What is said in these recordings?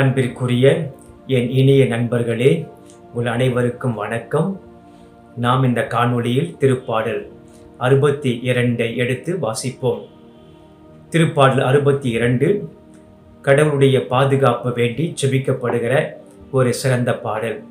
அன்பிற்குரிய என் இனிய நண்பர்களே உங்கள் அனைவருக்கும் வணக்கம். நாம் இந்த காணொளியில் திருப்பாடல் அறுபத்தி இரண்டை எடுத்து வாசிப்போம். திருப்பாடல் அறுபத்தி இரண்டு கடவுளுடைய பாதுகாப்பு வேண்டி செபிக்கப்படுகிற ஒரு சிறந்த பாடல்.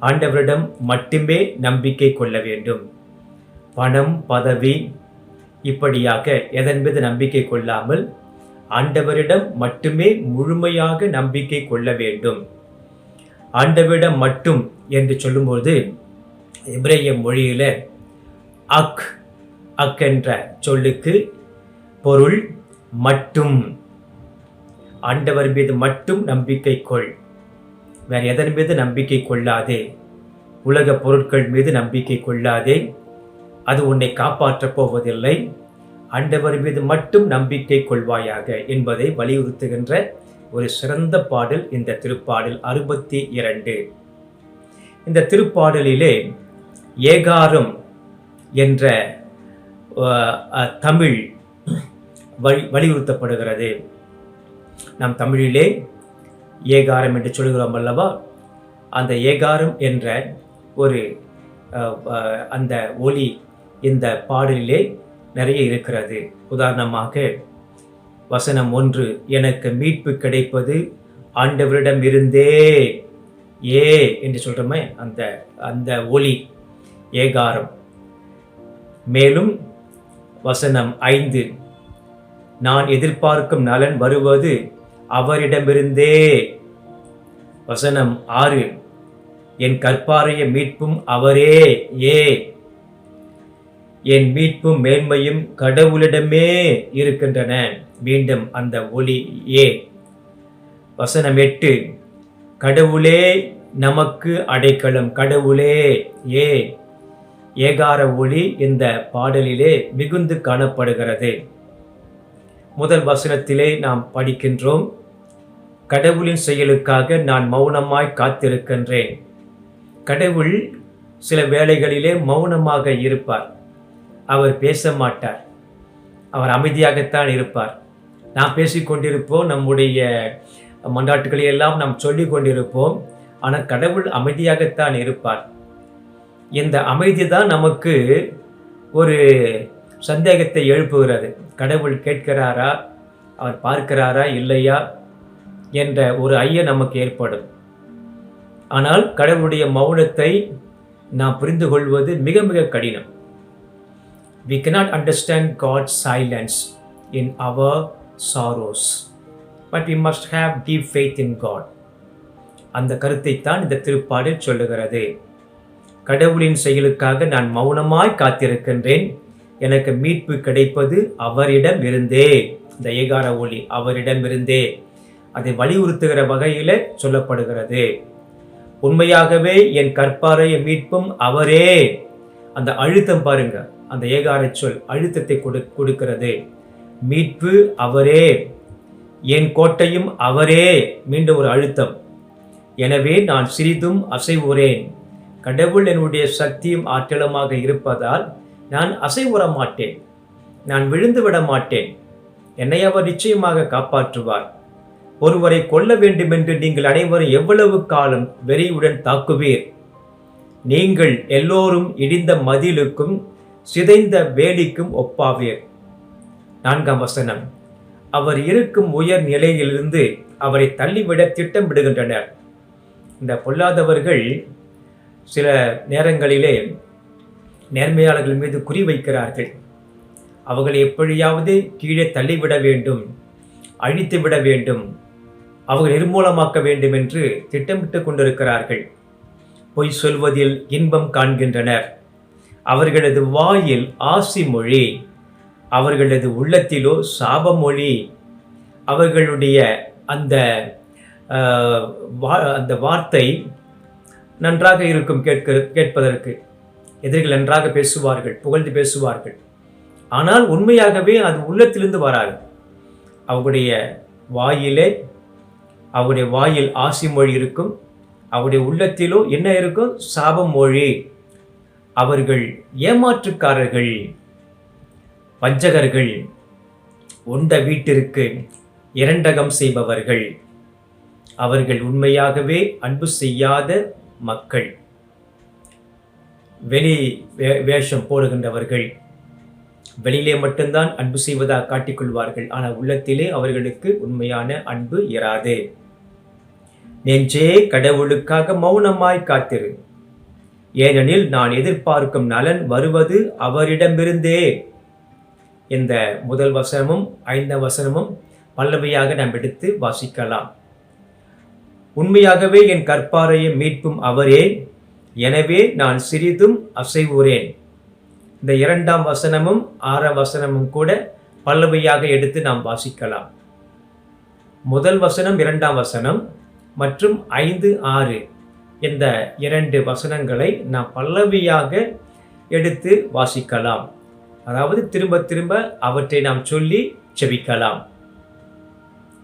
ஆண்டவரிடம் மட்டுமே நம்பிக்கை கொள்ள வேண்டும். பணம் பதவி இப்படியாக எதன் மீது நம்பிக்கை கொள்ளாமல் ஆண்டவரிடம் மட்டுமே முழுமையாக நம்பிக்கை கொள்ள வேண்டும். ஆண்டவரிடம் மட்டும் என்று சொல்லும்போது இப்ரேய மொழியில் அக் அக் என்ற சொல்லுக்கு பொருள் மட்டும். ஆண்டவர் மீது மட்டும் நம்பிக்கை கொள். வேற எதன் மீது நம்பிக்கை கொள்ளாதே? உலக பொருட்கள் மீது நம்பிக்கை கொள்ளாதே? அது உன்னை காப்பாற்றப் போவதில்லை. ஆண்டவர் மீது மட்டும் நம்பிக்கை கொள்வாயாக என்பதை வலியுறுத்துகின்ற ஒரு சிறந்த பாடல் இந்த திருப்பாடல் அறுபத்தி இரண்டு. இந்த திருப்பாடலிலே ஏகாரம் என்ற தமிழ் வலி வலியுறுத்தப்படுகிறது. நம் தமிழிலே ஏகாரம் என்று சொல்கிறோம் அல்லவா? அந்த ஏகாரம் என்ற ஒரு அந்த ஒலி இந்த பாடலிலே நிறைய இருக்கிறது. உதாரணமாக வசனம் ஒன்று எனக்கு மீட்பு கிடைப்பது ஆண்டவரிடம் இருந்தே. ஏ என்று சொல்கிறோமே அந்த அந்த ஒலி ஏகாரம். மேலும் வசனம் ஐந்து நான் எதிர்பார்க்கும் நலன் வருவது அவரிடமிருந்தே. வசனம் ஆறு என் கற்பாரைய மீட்பும் அவரே. ஏ என் மீட்பும் மேன்மையும் கடவுளிடமே இருக்கின்றன. மீண்டும் அந்த ஒளி ஏ. வசனம் எட்டு. கடவுளே நமக்கு அடைக்கலம். கடவுளே ஏ. ஏகார ஒளி இந்த பாடலிலே மிகுந்து காணப்படுகிறது. முதல் வசனத்திலே நாம் படிக்கின்றோம் கடவுளின் செயலுக்காக நான் மௌனமாய் காத்திருக்கின்றேன். கடவுள் சில வேளைகளிலே மௌனமாக இருப்பார். அவர் பேச மாட்டார் அவர் அமைதியாகத்தான் இருப்பார். நாம் பேசிக்கொண்டிருப்போம் நம்முடைய மன்றாட்டுகளை எல்லாம் நாம் சொல்லி கொண்டிருப்போம் ஆனால் கடவுள் அமைதியாகத்தான் இருப்பார். இந்த அமைதி தான் நமக்கு ஒரு சந்தேகத்தை எழுப்புகிறது. கடவுள் கேட்கிறாரா? அவர் பார்க்கிறாரா? இல்லையா? என்ற ஒரு ஐயம் நமக்கு ஏற்படும். ஆனால் கடவுளுடைய மௌனத்தை நாம் புரிந்து கொள்வது மிக மிக கடினம். We cannot understand God's silence in our sorrows, but we must have deep faith in God. அந்த கருத்தைத்தான் இந்த திருப்பாடு சொல்லுகிறது. கடவுளின் செயலுக்காக நான் மௌனமாய் காத்திருக்கின்றேன். எனக்கு மீட்பு கிடைப்பது அவரிடம் இருந்தே இந்த ஏகார ஒளி அவரிடம் இருந்தே அதை வலியுறுத்துகிற வகையில் சொல்லப்படுகிறது. உண்மையாகவே என் கற்பாரைய மீட்பும் அவரே. அந்த அழுத்தம் பாருங்கள் அந்த ஏகார சொல் அழுத்தத்தை கொடு கொடுக்கிறது. மீட்பு அவரே. என் கோட்டையும் அவரே. மீண்டும் ஒரு அழுத்தம். எனவே நான் சிறிதும் அசைவுறேன். கடவுள் என்னுடைய சக்தியும் ஆற்றலுமாக இருப்பதால் நான் அசைவுற மாட்டேன் நான் விழுந்து விட மாட்டேன் என்னை அவர் நிச்சயமாக காப்பாற்றுவார். ஒருவரை கொல்ல வேண்டுமென்று நீங்கள் அனைவரும் எவ்வளவு காலம் வெறியுடன் தாக்குவீர்? நீங்கள் எல்லோரும் இடிந்த மதிலுக்கும் சிதைந்த வேலிக்கும் ஒப்பாவீர் நான்காம் வசனம். அவர் இருக்கும் உயர் நிலையிலிருந்து அவரை தள்ளிவிட திட்டமிடுகின்றனர். இந்த பொல்லாதவர்கள் சில நேரங்களிலே நேர்மையாளர்கள் மீது குறி வைக்கிறார்கள். அவர்களை எப்படியாவது கீழே தள்ளிவிட வேண்டும் அழித்து விட வேண்டும் அவர்கள் நிர்மூலமாக்க வேண்டும் என்று திட்டமிட்டு கொண்டிருக்கிறார்கள். பொய் சொல்வதில் இன்பம் காண்கின்றனர். அவர்களது வாயில் ஆசி மொழி அவர்களது உள்ளத்திலோ சாப மொழி அவர்களுடைய அந்த வா- அந்த வார்த்தை நன்றாக இருக்கும் கேட்க கேட்பதற்கு எதிரிகள் நன்றாக பேசுவார்கள் புகழ்ந்து பேசுவார்கள். ஆனால் உண்மையாகவே அது உள்ளத்திலிருந்து வராது. அவருடைய வாயிலே அவருடைய வாயில் ஆசி மொழி இருக்கும் அவருடைய உள்ளத்திலோ என்ன இருக்கும்? சாப மொழி அவர்கள் ஏமாற்றுக்காரர்கள் வஞ்சகர்கள் உண்ட வீட்டிற்கு இரண்டகம் செய்பவர்கள். அவர்கள் உண்மையாகவே அன்பு செய்யாத மக்கள். வெளி வே- வேஷம் போடுகின்றவர்கள். வெளியிலே மட்டும்தான் அன்பு செய்வதாக காட்டிக்கொள்வார்கள். ஆனால் உள்ளத்திலே அவர்களுக்கு உண்மையான அன்பு இராது. நெஞ்சே கடவுளுக்காக மௌனமாய் காத்திரு. ஏனெனில் நான் எதிர்பார்க்கும் நலன் வருவது அவரிடமிருந்தே. இந்த முதல் வசனமும் ஐந்தாம் வசனமும் பல்லவையாக நாம் எடுத்து வாசிக்கலாம். உண்மையாகவே என் கற்பாறையை மீட்பும் அவரே எனவே நான் சிறிதும் அசைவுறேன். இந்த இரண்டாம் வசனமும் ஆறாம் வசனமும் கூட பல்லவையாக எடுத்து நாம் வாசிக்கலாம். முதல் வசனம் இரண்டாம் வசனம் மற்றும் ஐந்து ஆறு. இந்த இரண்டு வசனங்களை நாம் பல்லவியாக எடுத்து வாசிக்கலாம். அதாவது திரும்ப திரும்ப அவற்றை நாம் சொல்லி செபிக்கலாம்.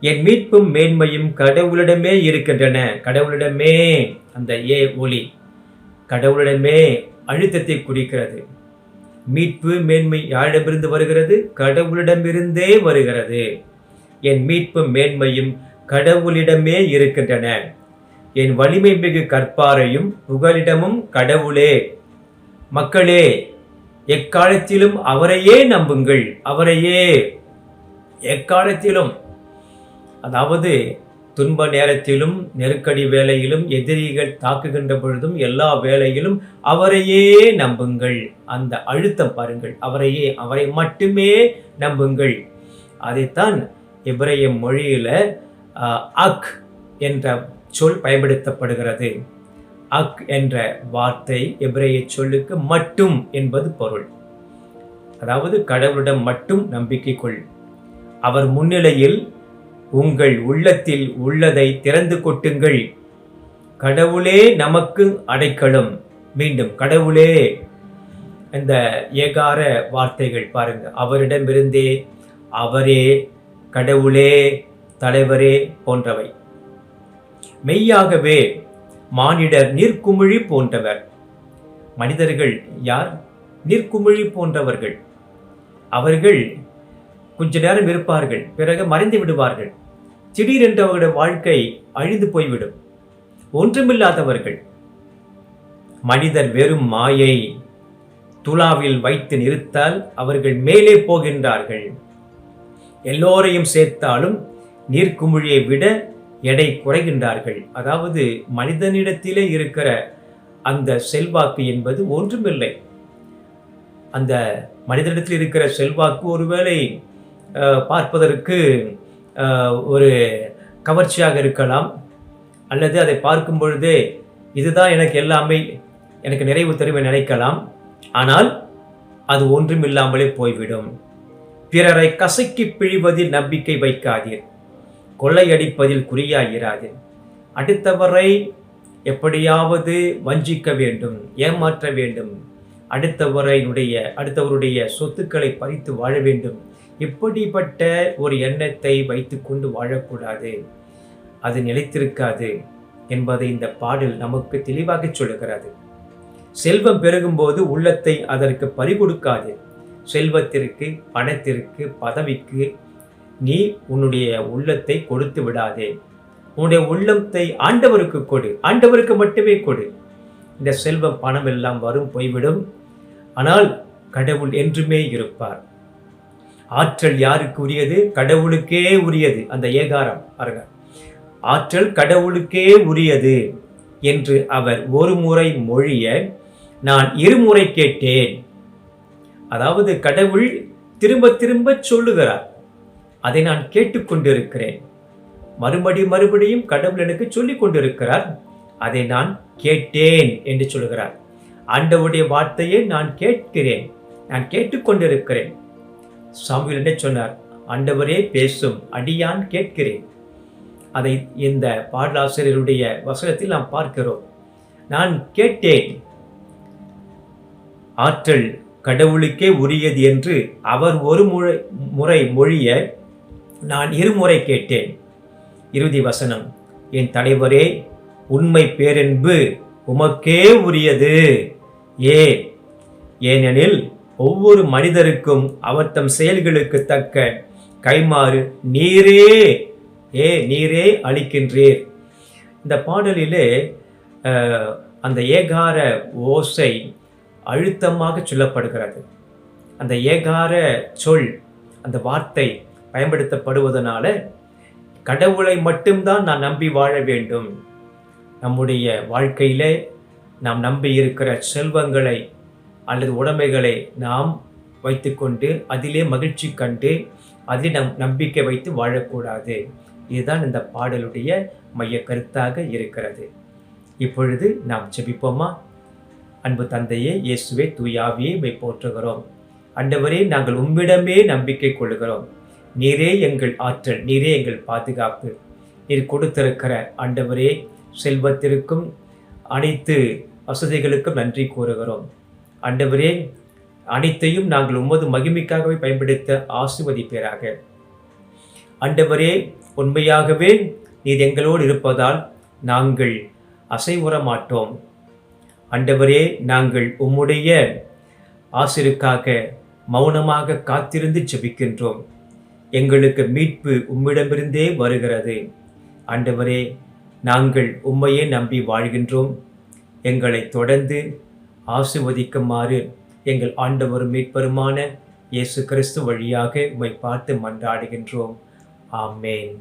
என் மீட்பும் மேன்மையும் கடவுளிடமே இருக்கின்றன. கடவுளிடமே அந்த ஏ ஒளி கடவுளிடமே அழுத்தத்தை குறிக்கிறது. மீட்பு மேன்மை யாரிடமிருந்து வருகிறது? கடவுளிடமிருந்தே வருகிறது. என் மீட்பும் மேன்மையும் கடவுளிடமே இருக்கின்றன. என் வலிமை மிகு கற்பாரையும் புகலிடமும் கடவுளே. மக்களே எக்காலத்திலும் அவரையே நம்புங்கள் அவரையே. எக்காலத்திலும் அதாவது துன்ப நேரத்திலும் நெருக்கடி வேலையிலும் எதிரிகள் தாக்குகின்ற பொழுதும் எல்லா வேலையிலும் அவரையே நம்புங்கள். அந்த அழுத்தம் பாருங்கள் அவரையே அவரை மட்டுமே நம்புங்கள். அதைத்தான் எபிரேய மொழியில் அக் என்ற சொல் பயன்படுத்தப்படுகிறது. அக் என்ற வார்த்தை எபிரேய சொல்லுக்கு மட்டும் என்பது பொருள். அதாவது கடவுளிடம் மட்டும் நம்பிக்கை கொள். அவர் முன்னிலையில் உங்கள் உள்ளத்தில் உள்ளதை திறந்து கொட்டுங்கள். கடவுளே நமக்கு அடைக்கலம். மீண்டும் கடவுளே. இந்த ஏகார வார்த்தைகள் பாருங்க. அவரிடமிருந்தே அவரே கடவுளே தலைவரே போன்றவை. மெய்யாகவே மானிடர் நீர்க்குமிழி போன்றவர். மனிதர்கள் யார்? நீர்க்குமிழி போன்றவர்கள். அவர்கள் கொஞ்ச நேரம் இருப்பார்கள் பிறகு மறைந்து விடுவார்கள். திடீரென்று வாழ்க்கை அழிந்து போய்விடும். ஒன்றுமில்லாதவர்கள். மனிதர் வெறும் மாயை துலாவில் வைத்து நிறுத்தால் அவர்கள் மேலே போகின்றார்கள். எல்லோரையும் சேர்த்தாலும் நீர்க்குமிழியை விட எடை குறைகின்றார்கள். அதாவது மனிதனிடத்திலே இருக்கிற அந்த செல்வாக்கு என்பது ஒன்றுமில்லை. அந்த மனிதனிடத்தில் இருக்கிற செல்வாக்கு ஒருவேளை பார்ப்பதற்கு ஒரு கவர்ச்சியாக இருக்கலாம். அல்லது அதை பார்க்கும் பொழுதே இதுதான் எனக்கு எல்லாமே எனக்கு நிறைவு தருவை நினைக்கலாம். ஆனால் அது ஒன்றுமில்லாமலே போய்விடும். பிறரை கசக்கி பிழிவதில் நம்பிக்கை வைக்காதீர். கொள்ளையடிப்பதில் குறியாகிறாது அடுத்தவரை எப்படியாவது வஞ்சிக்க வேண்டும் ஏமாற்ற வேண்டும். அடுத்தவரையினுடைய அடுத்தவருடைய சொத்துக்களை பறித்து வாழ வேண்டும். இப்படிப்பட்ட ஒரு எண்ணத்தை வைத்துக்கொண்டு வாழக்கூடாது. அது நிலைத்திருக்காது என்பதை இந்த பாடல் நமக்கு தெளிவாக சொல்லுகிறது. செல்வம் பெருகும்போது உள்ளத்தை அதற்கு பறிகொடுக்காது. செல்வத்திற்கு பணத்திற்கு பதவிக்கு நீ உன்னுடைய உள்ளத்தை கொடுத்து விடாதே. உன்னுடைய உள்ளத்தை ஆண்டவருக்கு கொடு. ஆண்டவருக்கு மட்டுமே கொடு. இந்த செல்வம் பணம் எல்லாம் வரும் போய்விடும். ஆனால் கடவுள் என்றுமே இருப்பார். ஆற்றல் யாருக்கு உரியது? கடவுளுக்கே உரியது. அந்த ஏகாரம் பாருங்க. ஆற்றல் கடவுளுக்கே உரியது என்று அவர் ஒரு முறை மொழிய நான் இருமுறை கேட்டேன். அதாவது கடவுள் திரும்ப திரும்ப சொல்லுகிறார். அதை நான் கேட்டுக்கொண்டிருக்கிறேன். மறுபடி மறுபடியும் கடவுள் எனக்கு சொல்லிக் கொண்டிருக்கிறார். அதை நான் கேட்டேன் என்று சொல்கிறார் ஆண்டவுடைய வார்த்தையை நான் கேட்கிறேன். நான் கேட்டுக்கொண்டிருக்கிறேன். சாமியில் என்ன சொன்னார்? ஆண்டவரே பேசும் அடியான் கேட்கிறேன். அதை இந்த பாடலாசிரியருடைய வசனத்தில் நாம் பார்க்கிறோம். நான் கேட்டேன். ஆற்றல் கடவுளுக்கே உரியது என்று அவர் ஒரு முறை முறை மொழிய நான் இருமுறை கேட்டேன். இறுதி வசனம் என் தலைவரே உண்மை பேரென்பு உமக்கே உரியது. ஏ ஏனெனில் ஒவ்வொரு மனிதருக்கும் அவர் தம் செயல்களுக்கு தக்க கைமாறு நீரே ஏ நீரே அளிக்கின்றீர். இந்த பாடலிலே அந்த ஏகார ஓசை அழுத்தமாக சொல்லப்படுகிறது. அந்த ஏகார சொல் அந்த வார்த்தை பயன்படுத்தப்படுவதனால கடவுளை மட்டும்தான் நான் நம்பி வாழ வேண்டும். நம்முடைய வாழ்க்கையிலே நாம் நம்பி இருக்கிற செல்வங்களை அல்லது உடைமைகளை நாம் வைத்துக்கொண்டு அதிலே மகிழ்ச்சி கண்டு அதில் நம் நம்பிக்கை வைத்து வாழக்கூடாது. இதுதான் இந்த பாடலுடைய மைய கருத்தாக இருக்கிறது. இப்பொழுது நாம் செபிப்போமா அன்பு தந்தையே இயேசுவே தூயாவியே மை போற்றுகிறோம். அண்டவரே நாங்கள் உம்மிடமே நம்பிக்கை கொள்கிறோம் நீரே எங்கள் ஆற்றல் நீரே எங்கள் பாதுகாப்பு. நீர் கொடுத்திருக்கிற ஆண்டவரே செல்வத்திற்கும் அனைத்து வசதிகளுக்கும் நன்றி கூறுகிறோம். ஆண்டவரே அனைத்தையும் நாங்கள் உமது மகிமைக்காகவே பயன்படுத்த ஆசிர்வதிப்பீராக. ஆண்டவரே உண்மையாகவே நீர் எங்களோடு இருப்பதால் நாங்கள் அசைவுற மாட்டோம் ஆண்டவரே நாங்கள் உம்முடைய ஆசிருக்காக மௌனமாக காத்திருந்து ஜெபிக்கின்றோம். எங்களுக்கு மீட்பு உம்மிடமிருந்தே வருகிறது. ஆண்டவரே நாங்கள் உம்மையே நம்பி வாழ்கின்றோம். எங்களை தொடர்ந்து ஆசிர்வதிக்குமாறு எங்கள் ஆண்டவரும் மீட்பருமான இயேசு கிறிஸ்து வழியாக உம்மை பார்த்து மன்றாடுகின்றோம். ஆமேன்.